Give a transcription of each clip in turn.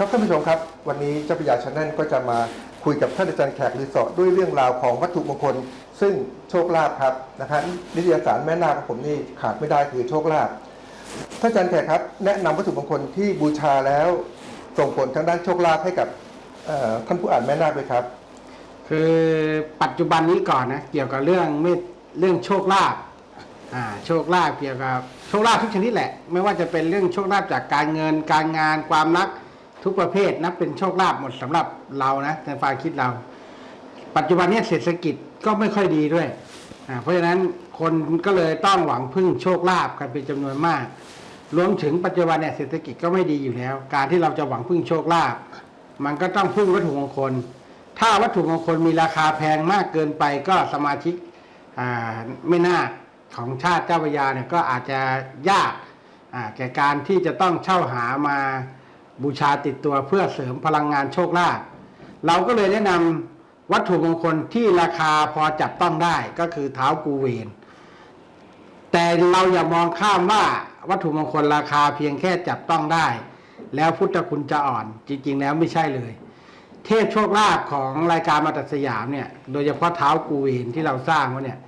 ครับท่านผู้ชมครับ วันนี้เจ้าพระยาชาแนลก็จะมาคุยกับท่านอาจารย์แขกรีสอร์ทด้วยเรื่องราวของวัตถุมงคล ซึ่งโชคลาภครับนะครับนิตยสารแม่นาคของผมนี่ขาดไม่ได้คือโชคลาภท่านอาจารย์แขกครับ แนะนำวัตถุมงคลที่บูชาแล้วส่งผลทางด้านโชคลาภให้กับท่านผู้อ่านแม่นาคด้วยครับ คือปัจจุบันนี้ก่อนนะเกี่ยวกับเรื่องไม่เรื่องโชคลาภอ่าโชคลาภเกี่ยวกับโชคลาภทุกชนิดแหละ ไม่ว่าจะเป็นเรื่องโชคลาภจากการเงินการงานความรัก ทุกประเภทนับเป็นโชคลาภหมดสำหรับเรานะในความคิดเรา ปัจจุบันนี้เศรษฐกิจก็ไม่ค่อยดีด้วยเพราะฉะนั้นคนก็เลยต้องหวังพึ่งโชคลาภกันเป็นจำนวนมาก รวมถึงปัจจุบันเนี่ยเศรษฐกิจก็ไม่ดีอยู่แล้ว การที่เราจะหวังพึ่งโชคลาภมันก็ต้องพึ่งวัตถุมงคล ถ้าวัตถุมงคลมีราคาแพงมากเกินไปก็สมาชิกไม่น่าของชาติเจ้าพยาเนี่ยก็อาจจะยากแก่การที่จะต้องเช่าหามา บูชาติดตัวเพื่อเสริมพลังงานโชคลาภเราก็เลยแนะนำวัตถุมงคลที่ราคาพอจับต้องได้ก็คือเท้ากูเวนแต่เราอย่ามองข้ามว่าวัตถุมงคลราคาเพียงแค่จับต้องได้ แล้วพุทธคุณจะอ่อน จริง ๆ แล้วไม่ใช่เลย เทพโชคลาภของรายการมาตัดสยามเนี่ย โดยเฉพาะเท้ากูเวนที่เราสร้างไว้เนี่ย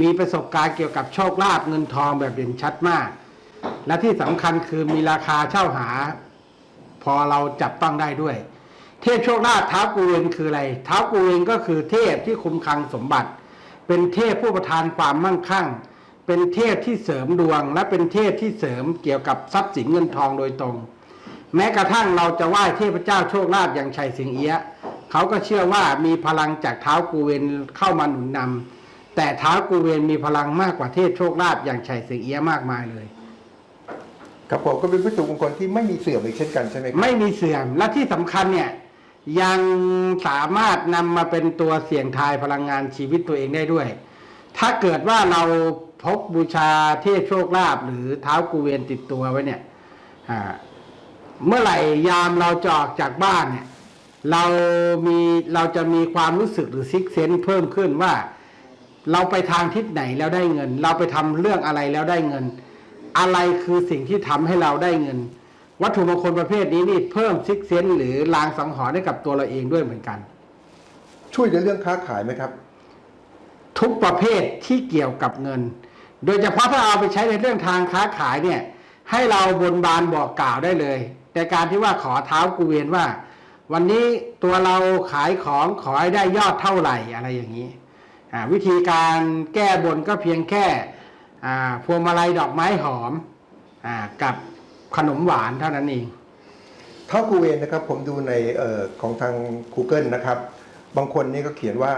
มีประสบการณ์เกี่ยวกับโชคลาภเงินทองแบบเด่นชัดมาก และที่สำคัญคือมีราคาเช่าหา พอเราจับต้องได้ด้วย เทพโชคลาภเท้ากูเวนคืออะไรเท้ากูเวนก็คือเทพที่คุมคลังสมบัติ เป็นเทพผู้ประทานความมั่งคั่ง เป็นเทพที่เสริมดวง และเป็นเทพที่เสริมเกี่ยวกับทรัพย์สินเงินทองโดยตรง แม้กระทั่งเราจะไหว้เทพเจ้าโชคลาภอย่างชัยสิงเอี้ยเขาก็เชื่อว่ามีพลังจากเท้ากูเวนเข้ามาหนุนนำแต่เท้ากูเวนมีพลังมากกว่าเทพโชคลาภอย่างชัยสิงเอี้ยมากมายเลย ครับผมก็เป็นวัตถุมงคลที่ไม่มีเสื่อมอีกเช่นกันใช่ไหมครับไม่มีเสื่อมและที่สำคัญเนี่ยยังสามารถนำมาเป็นตัวเสี่ยงทายพลังงานชีวิตตัวเองได้ด้วย ถ้าเกิดว่าเราพกบูชาเทพโชคลาภหรือเท้ากูเวนติดตัวไว้เนี่ยอ่าเมื่อไหร่ยามเราจะออกจากบ้านเนี่ย เรามีเราจะมีความรู้สึกหรือซิกเซนเพิ่มขึ้นว่า เราไปทางทิศไหนแล้วได้เงิน เราไปทำเรื่องอะไรแล้วได้เงิน อะไรคือสิ่งที่ทำให้เราได้เงิน วัตถุมงคลประเภทนี้นี่เพิ่มซิกเซนหรือลางสังหรณ์ให้กับตัวเราเองด้วยเหมือนกัน ช่วยในเรื่องค้าขายไหมครับ ทุกประเภทที่เกี่ยวกับเงิน โดยเฉพาะถ้าเอาไปใช้ในเรื่องทางค้าขายเนี่ยให้เราบนบานบอกกล่าวได้เลยแต่การที่ว่าขอเท้ากูเวียนว่า วันนี้ตัวเราขายของขอให้ได้ยอดเท่าไหร่อะไรอย่างนี้อ่าวิธีการแก้บนก็เพียงแค่อ่า พวงมาลัยดอกไม้หอมอากับขนมหวานเท่านั้นเอง เท่ากูเวนนะครับผมดูในเอ่อของทาง Google นะครับ บางคนนี่ก็เขียนว่า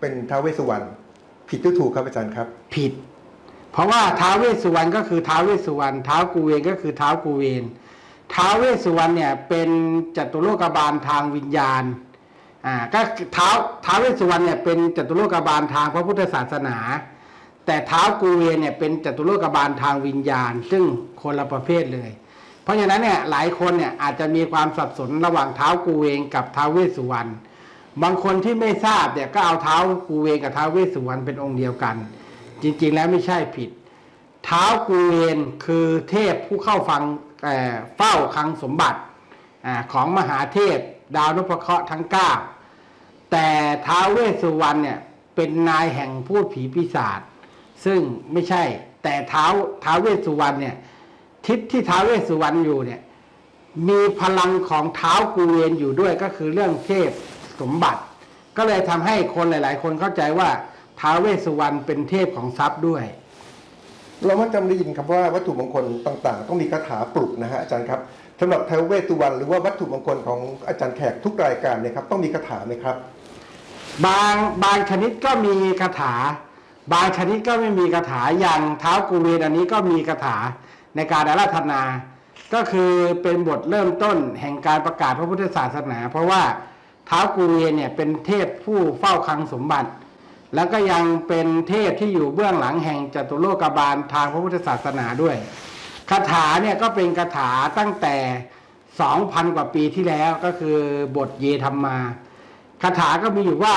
เป็นท้าวเวสสุวรรณผิดหรือถูกครับอาจารย์ครับ ผิด เพราะว่าท้าวเวสสุวรรณก็คือท้าวเวสสุวรรณท้าวกูเวนก็คือท้าวกูเวนท้าวเวสสุวรรณเนี่ยเป็นจตุโลกบาลทางวิญญาณอ่าก็ท้าวท้าวเวสสุวรรณเนี่ยเป็นจตุโลกบาลทางพระพุทธศาสนา แต่เท้ากูเวนเนี่ยเป็นจตุโลกบาลทางวิญญาณ ซึ่งคนละประเภทเลย เพราะฉะนั้นเนี่ยหลายคนเนี่ยอาจจะมีความสับสนระหว่างเท้ากูเวนกับท้าวเวสสุวรรณบางคนที่ไม่ทราบเนี่ยก็เอาเท้ากูเวนกับเท้าวเวสสุวรรณเป็นองค์เดียวกัน จริงๆแล้วไม่ใช่ผิด เท้ากูเวนคือเทพผู้เข้าฟังเเฝ้าคลังสมบัติอของมหาเทพดาวนพเคราะห์ทั้ง9แต่ท้าวเวสสุวรรณเนี่ยเป็นนายแห่งพูดผีปีศาจ ซึ่งไม่ใช่ แต่เท้าท้าวเวสสุวรรณเนี่ย ทิศที่ท้าวเวสสุวรรณอยู่เนี่ย มีพลังของเท้ากูเวนอยู่ด้วยก็คือเรื่องเทพสมบัติ ก็เลยทำให้คนหลาย ๆ คนเข้าใจว่าท้าวเวสสุวรรณเป็นเทพของทรัพย์ด้วย เรามักจะได้ยินคำว่าวัตถุมงคลต่าง ๆ ต้องมีคาถาปลุกนะฮะอาจารย์ครับสำหรับท้าวเวสสุวรรณหรือว่าวัตถุมงคลของอาจารย์แขกทุกรายการเนี่ยครับต้องมีคาถาไหมครับ บางบางชนิดก็มีคาถา บางชนิดก็ไม่มีคาถาอย่างเท้ากูเวนอันนี้ก็มีคาถาในการอาราธนา ก็คือเป็นบทเริ่มต้นแห่งการประกาศพระพุทธศาสนา เพราะว่าเท้ากูเวนเนี่ยเป็นเทพผู้เฝ้าคลังสมบัติ แล้วก็ยังเป็นเทพที่อยู่เบื้องหลังแห่งจตุโลกบาลทางพระพุทธศาสนาด้วยคาถาเนี่ยก็เป็นคาถาตั้งแต่ 2,000 กว่าปีที่แล้วก็คือบทเยธรรมา คาถาก็มีอยู่ว่า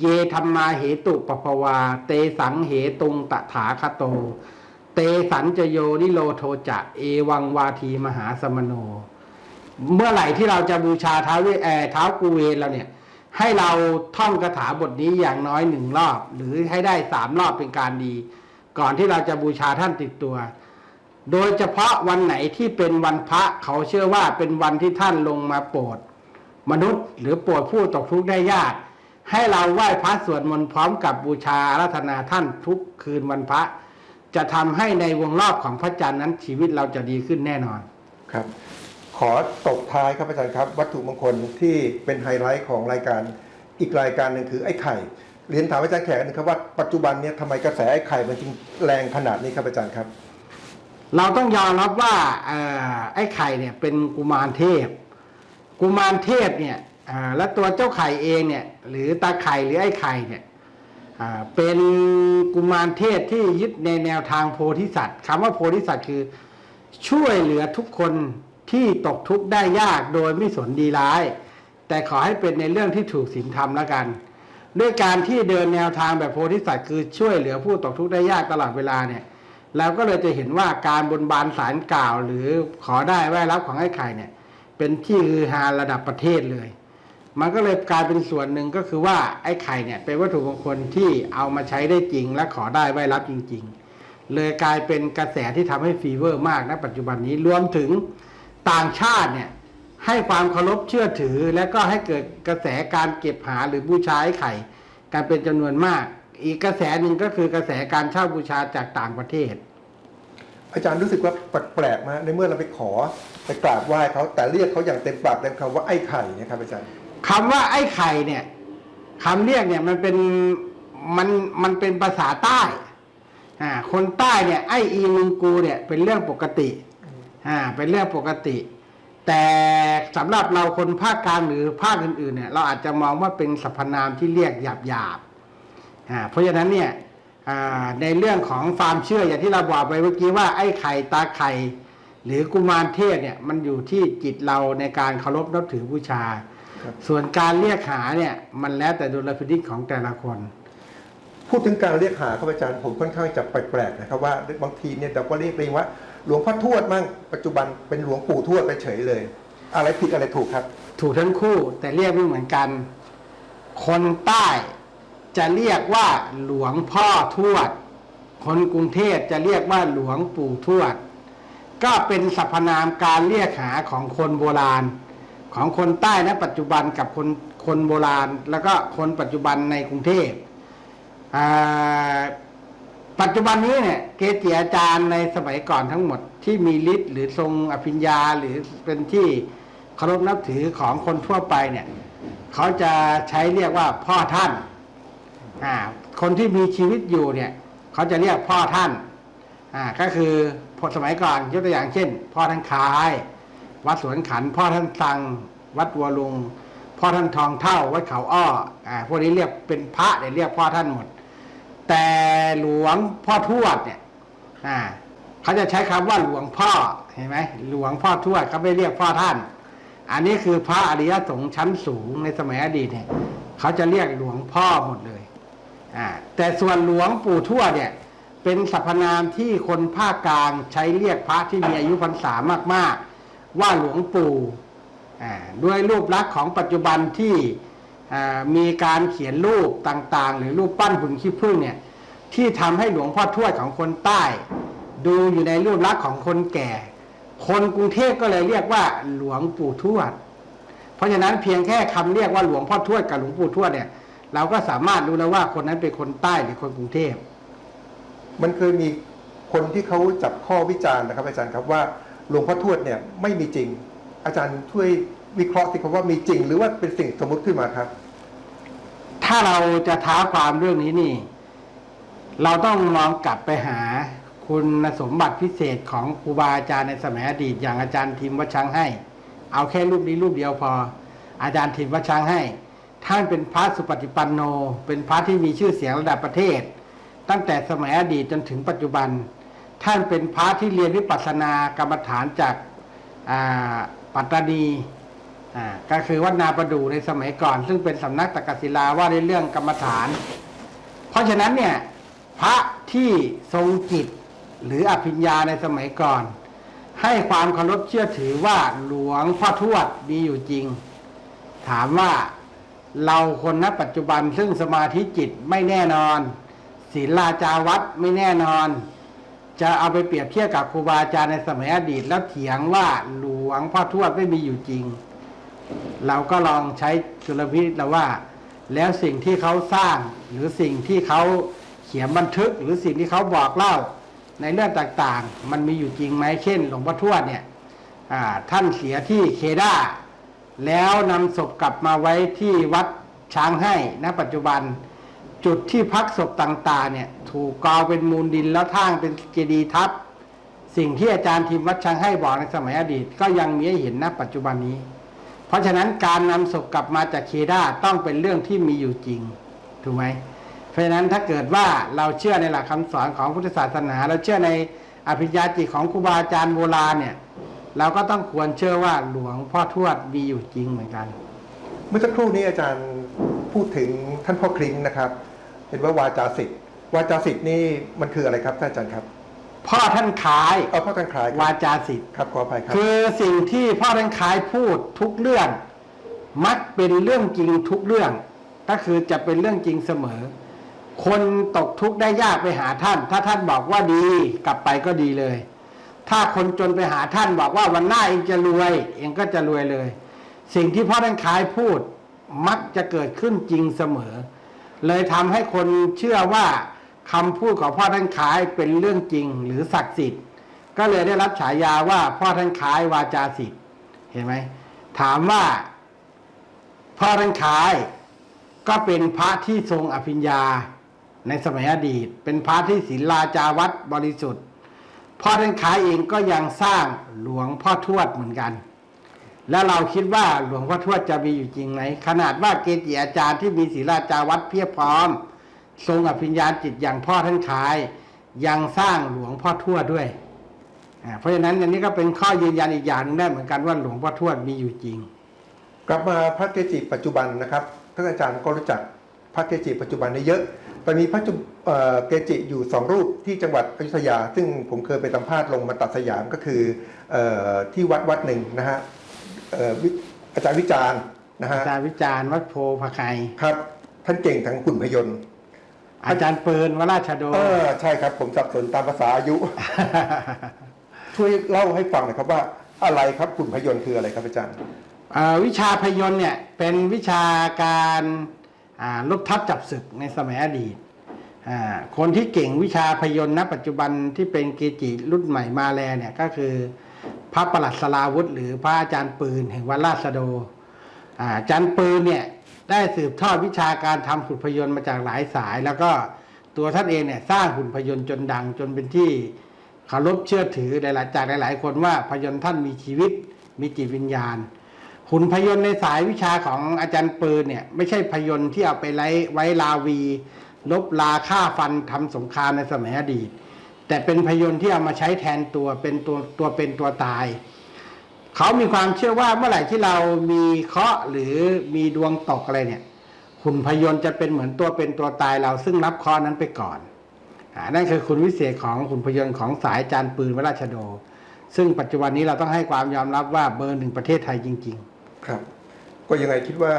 เยธรรมาเหตุปปวา เตสังเหตุงตถาคโต เตสันจโยนิโลโทจะเอวังวาทีมหาสมโน เมื่อไหร่ที่เราจะบูชาท้าวเวเอ่อเท้ากูเวนเราเนี่ย ให้เราท่องคาถาบทนี้อย่างน้อยหนึ่งรอบ หรือให้ได้สามรอบเป็นการดี ก่อนที่เราจะบูชาท่านติดตัว โดยเฉพาะวันไหนที่เป็นวันพระเขาเชื่อว่าเป็นวันที่ท่านลงมาโปรด มนุษย์ หรือโปรดผู้ตกทุกข์ได้ยาก ให้เราไหว้พระสวดมนต์พร้อมกับบูชาอาราธนาท่านทุกคืนวันพระ จะทำให้ในวงรอบของพระจันทร์นั้นชีวิตเราจะดีขึ้นแน่นอนครับ ขอตบท้ายครับอาจารย์ครับ วัตถุมงคลที่เป็นไฮไลท์ของรายการอีกรายการหนึ่งคือไอ้ไข่เรียนถามอาจารย์แขกนะครับว่าปัจจุบันเนี่ยทำไมกระแสไอ้ไข่มันจึงแรงขนาดนี้ครับอาจารย์ครับ เราต้องยอมรับว่าเอ่อไอ้ไข่เนี่ยเป็นกุมารเทพ กุมารเทพเนี่ยและตัวเจ้าไข่เองเนี่ยหรือตาไข่หรือไอ้ไข่เนี่ยเป็นกุมารเทพที่ยึดในแนวทางโพธิสัตว์คำว่าโพธิสัตว์คือช่วยเหลือทุกคนที่ตกทุกข์ได้ยากโดยไม่สนดีร้าย แต่ขอให้เป็นในเรื่องที่ถูกศีลธรรมแล้วกัน ด้วยการที่เดินแนวทางแบบโพธิสัตว์คือช่วยเหลือผู้ตกทุกข์ได้ยากตลอดเวลาเนี่ยเราก็เลยจะเห็นว่าการบนบานสารกล่าว หรือขอได้ไหว้รับของไอ้ไข่เนี่ย เป็นที่ฮือฮาระดับประเทศเลย มันก็เลยกลายเป็นส่วนหนึ่งก็คือว่าไอ้ไข่เนี่ยเป็นวัตถุมงคลที่เอามาใช้ได้จริง และขอได้ไว้รับจริง ๆ เลยกลายเป็นกระแสที่ทำให้ฟีเวอร์มากณปัจจุบันนี้รวมถึงต่างชาติเนี่ยให้ความเคารพเชื่อถือ และก็ให้เกิดกระแสการเก็บหาหรือบูชาไอ้ไข่การเป็นจำนวนมาก อีกกระแสหนึ่งก็คือกระแสการเช่าบูชาจากต่างประเทศ อาจารย์รู้สึกว่าแปลกๆนะในเมื่อเราไปขอ ไปกราบไหว้เขาแต่เรียกเขาอย่างเต็มปากเต็มคำว่าไอ้ไข่เนะครับอาจารย์คำว่าไอ้ไข่เนี่ยคำเรียกเนี่ยมันเป็นมันมันเป็นภาษาใต้อ่าคนใต้เนี่ยไอ้อีมึงกูเนี่ยเป็นเรื่องปกติอ่าเป็นเรื่องปกติ แต่สำหรับเราคนภาคกลางหรือภาคอื่นๆเนี่ยเราอาจจะมองว่าเป็นสรรพนามที่เรียกหยาบๆอ่าเพราะฉะนั้นเนี่ยอ่าในเรื่องของความเชื่ออย่างที่เราบอกไปเมื่อกี้ว่าไอ้ไข่ตาไข่ หรือกุมารเทพเนี่ยมันอยู่ที่จิตเราในการเคารพนับถือบูชาครับส่วนการเรียกหาเนี่ยมันแล้วแต่ดุลพินิจของแต่ละคน พูดถึงการเรียกหาครับอาจารย์ผมค่อนข้างจะแปลกๆนะครับว่าบางทีเนี่ยเราก็เรียกเองว่า หลวงพ่อทวดมั่งปัจจุบันเป็นหลวงปู่ทวดไปเฉยเลย อะไรผิดอะไรถูกครับ ถูกทั้งคู่แต่เรียกไม่เหมือนกัน คนใต้จะเรียกว่าหลวงพ่อทวด คนกรุงเทพจะเรียกว่าหลวงปู่ทวด ก็เป็นสรรพนามการเรียกหาของคนโบราณ ของคนใต้นะปัจจุบันกับคนคนโบราณ แล้วก็คนปัจจุบันในกรุงเทพปัจจุบันนี้เนี่ยเกจิอาจารย์ในสมัยก่อนทั้งหมดที่มีฤทธิ์หรือทรงอภิญญาหรือเป็นที่เคารพนับถือของคนทั่วไปเนี่ยเขาจะใช้เรียกว่าพ่อท่านคนที่มีชีวิตอยู่เนี่ย เขาจะเรียกพ่อท่านก็คือ พสมัยก่อนยกตัวอย่างเช่น พ่อท่านคาย วัดสวนขัน พ่อท่านสัง วัดวัวลุง พ่อท่านทองเท่า วัดเขาอ้ออ่าพวกนี้เรียกเป็นพระเนี่ยเรียกพ่อท่านหมด แต่หลวงพ่อทวดเนี่ยอ่าเขาจะใช้คำว่าหลวงพ่อเห็นไหมหลวงพ่อทวดเขาไม่เรียกพ่อท่าน อันนี้คือพระอริยสงฆ์ชั้นสูงในสมัยอดีตเนี่ยเขาจะเรียกหลวงพ่อหมดเลยอ่าแต่ส่วนหลวงปู่ทวดเนี่ย เป็นสรรพนามที่คนภาคกลางใช้เรียกพระที่มีอายุพรรษามาก ๆ ว่าหลวงปู่ด้วยรูปลักษณ์ของปัจจุบันที่มีการเขียนรูปต่างๆ หรือรูปปั้นหุ่นขี้ผึ้งเนี่ยที่ทำให้หลวงพ่อทวดของคนใต้ ดูอยู่ในรูปลักษณ์ของคนแก่ คนกรุงเทพก็เลยเรียกว่าหลวงปู่ทวด เพราะฉะนั้นเพียงแค่คำเรียกว่าหลวงพ่อทวดกับหลวงปู่ทวดเนี่ยเราก็สามารถรู้แล้วว่าคนนั้นเป็นคนใต้หรือคนกรุงเทพ มันเคยมีคนที่เขาจับข้อวิจารณ์นะครับอาจารย์ครับว่าหลวงพ่อทวดเนี่ยไม่มีจริง อาจารย์ช่วยวิเคราะห์สิครับว่ามีจริง หรือว่าเป็นสิ่งสมมติขึ้นมาครับ ถ้าเราจะท้าความเรื่องนี้นี่ เราต้องมองกลับไปหาคุณสมบัติพิเศษของครูบาอาจารย์ในสมัยอดีต อย่างอาจารย์ทิมวัช้างให้ เอาแค่รูปนี้รูปเดียวพอ อาจารย์ทิมวัช้างให้ ท่านเป็นพระสุปฏิปันโน เป็นพระที่มีชื่อเสียงระดับประเทศ ตั้งแต่สมัยอดีตจนถึงปัจจุบัน ท่านเป็นพระที่เรียนวิปัสสนากรรมฐานจากาปัตตานีก็คือวัดนาประดูในสมัยก่อน ซึ่งเป็นสำนักตกศิลาว่าในเรื่องกรรมฐาน เพราะฉะนั้นเนี่ยพระที่ทรงจิตหรืออภิญญาในสมัยก่อน ให้ความเคารพเชื่อถือว่าหลวงพ่อทวดมีอยู่จริง ถามว่าเราคนณปัจจุบันซึ่งสมาธิจิตไม่แน่นอน ศีลาจาวัดไม่แน่นอน จะเอาไปเปรียบเทียบกับครูบาอาจารย์ในสมัยอดีต แล้วเถียงว่าหลวงพ่อทวดไม่มีอยู่จริง เราก็ลองใช้จุลพิษแล้วว่า แล้วสิ่งที่เขาสร้างหรือสิ่งที่เขาเขียนบันทึกหรือสิ่งที่เขาบอกเล่าในเรื่องต่างๆ มันมีอยู่จริงไหมเช่น หลวงพ่อทวดเนี่ยท่านเสียที่เคด้าแล้วนำศพกลับมาไว้ที่วัดช้างให้ณปัจจุบัน จุดที่พักศพต่างๆเนี่ยถูกกอเป็นมูลดินแล้วท่างเป็นเจดีย์ทับ สิ่งที่อาจารย์ทีมวัดช้างให้บอกในสมัยอดีต ก็ยังมีให้เห็นณปัจจุบันนี้ เพราะฉะนั้นการนำศพกลับมาจากเคดาต้องเป็นเรื่องที่มีอยู่จริงถูกไหมเพราะฉะนั้นถ้าเกิดว่าเราเชื่อในหลักคำสอนของพุทธศาสนา เราเชื่อในอภิญญาจิตของครูบาอาจารย์โบราณเนี่ยเราก็ต้องควรเชื่อว่าหลวงพ่อทวดมีอยู่จริงเหมือนกัน เมื่อสักครู่นี้อาจารย์พูดถึงท่านพ่อคลิงนะครับ ห็นว่าวาจาสิทธิ์วาจาสิทธิ์นี่มันคืออะไรครับท่านอาจารย์ครับ พ่อท่านคล้ายเอาพ่อท่านคลายครับวาจาสิทธิ์ครับขออภัยครับ คือสิ่งที่พ่อท่านคล้ายพูดทุกเรื่อง มักเป็นเรื่องจริงทุกเรื่อง ก็คือจะเป็นเรื่องจริงเสมอ คนตกทุกข์ได้ยากไปหาท่าน ถ้าท่านบอกว่าดีกลับไปก็ดีเลย ถ้าคนจนไปหาท่านบอกว่าวันหน้าเองจะรวย เองก็จะรวยเลย สิ่งที่พ่อท่านคล้ายพูดมักจะเกิดขึ้นจริงเสมอ เลยทำให้คนเชื่อว่าคำพูดของพ่อท่านคล้ายเป็นเรื่องจริงหรือศักดิ์สิทธิ์ ก็เลยได้รับฉายาว่าพ่อท่านคล้ายวาจาสิทธิ์เห็นไหมถามว่า พ่อท่านคล้าย ก็เป็นพระที่ทรงอภิญญาในสมัยอดีต เป็นพระที่ศีลาจาวัดบริสุทธิ์ พ่อท่านคล้ายเองก็ยังสร้างหลวงพ่อทวดเหมือนกัน แล้วเราคิดว่าหลวงพ่อทวดจะมีอยู่จริงไหมขนาดว่าเกจิอาจารย์ที่มีศีลาจาวัดเพียบพร้อม ทรงอภิญญาจิตอย่างพ่อท่านคล้าย ยังสร้างหลวงพ่อทวดด้วยเพราะฉะนั้นอันนี้ก็เป็นข้อยืนยันอีกอย่างหนึงได้เหมือนกันว่าหลวงพ่อทวดมีอยู่จริง กลับมาพระเกจิปัจจุบันนะครับท่านอาจารย์ก็รู้จักพระเกจิปัจจุบันนี้เยอะตอนนี้พระเเกจิอยู่สองรูปที่จังหวัดอยุธยา ซึ่งผมเคยไปสัมภาษณ์ลงมาตัดสยามก็คืออที่วัดวัดหนึ่งนะฮะ เอ่อวิอาจารย์วิจารณ์นะฮะอาจารย์วิจารณ์วัดโพพะไคครับ ท่านเก่งทางหุ่นพยนต์อาจารย์เปิลวราชโดเออใช่ครับ ผมสับสนตามภาษาอายุ ช่วยเล่าให้ฟังหน่อยครับว่าอะไรครับหุ่นพยนต์คืออะไรครับอาจารย์เอ่อวิชาพยนต์เนี่ยเป็นวิชาการอ่าลบทับจับศึกในสมัยอดีตอ่าคนที่เก่งวิชาพยนต์ณปัจจุบันที่เป็นเกจิรุ่นใหม่มาแลเนี่ยก็คือ พระประหลัดสลาวุธ หรือพระอาจารย์ปืนแห่งวัดราชโดอาจารย์ปืนเนี่ยได้สืบทอดวิชาการทำหุ่นพยนต์มาจากหลายสาย แล้วก็ตัวท่านเองเนี่ยสร้างหุ่นพยนต์จนดังจนเป็นที่เคารพเชื่อถือหลายๆจากหลาย ๆ คนว่าพยนต์ท่านมีชีวิตมีจิตวิญญาณ หุ่นพยนต์ในสายวิชาของอาจารย์ปืนเนี่ยไม่ใช่พยนต์ที่เอาไปไว้ไว้ลาวี ลบลาฆ่าฟันทำสงครามในสมัยอดีต แต่เป็นพยนต์ที่เอามาใช้แทนตัวเป็นตัวตัวเป็นตัวตาย เขามีความเชื่อว่าเมื่อไหร่ที่เรามีเคราะห์หรือมีดวงตกอะไรเนี่ยหุ่นพยนต์จะเป็นเหมือนตัวเป็นตัวตายเราซึ่งรับเคราะห์นั้นไปก่อนอนั่นคือคุณวิเศษของหุ่นพยนต์ของสายจานปืนวราชโด ซึ่งปัจจุบันนี้เราต้องให้ความยอมรับว่าเบอร์หนึ่งประเทศไทยจริง ๆ ครับ ก็ยังไงคิดว่า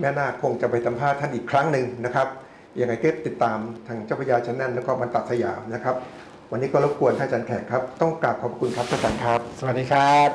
แม่นาคคงจะไปสัมภาษณ์ท่านอีกครั้งหนึ่งนะครับยังไงก็ติดตามทางเจ้าพระยาชนนันแล้วก็บรรตัดสยามนะครับ วันนี้ก็รบกวนท่านอาจารย์แขกครับ ต้องกราบขอบคุณครับท่านอาจารย์ครับ สวัสดีครับ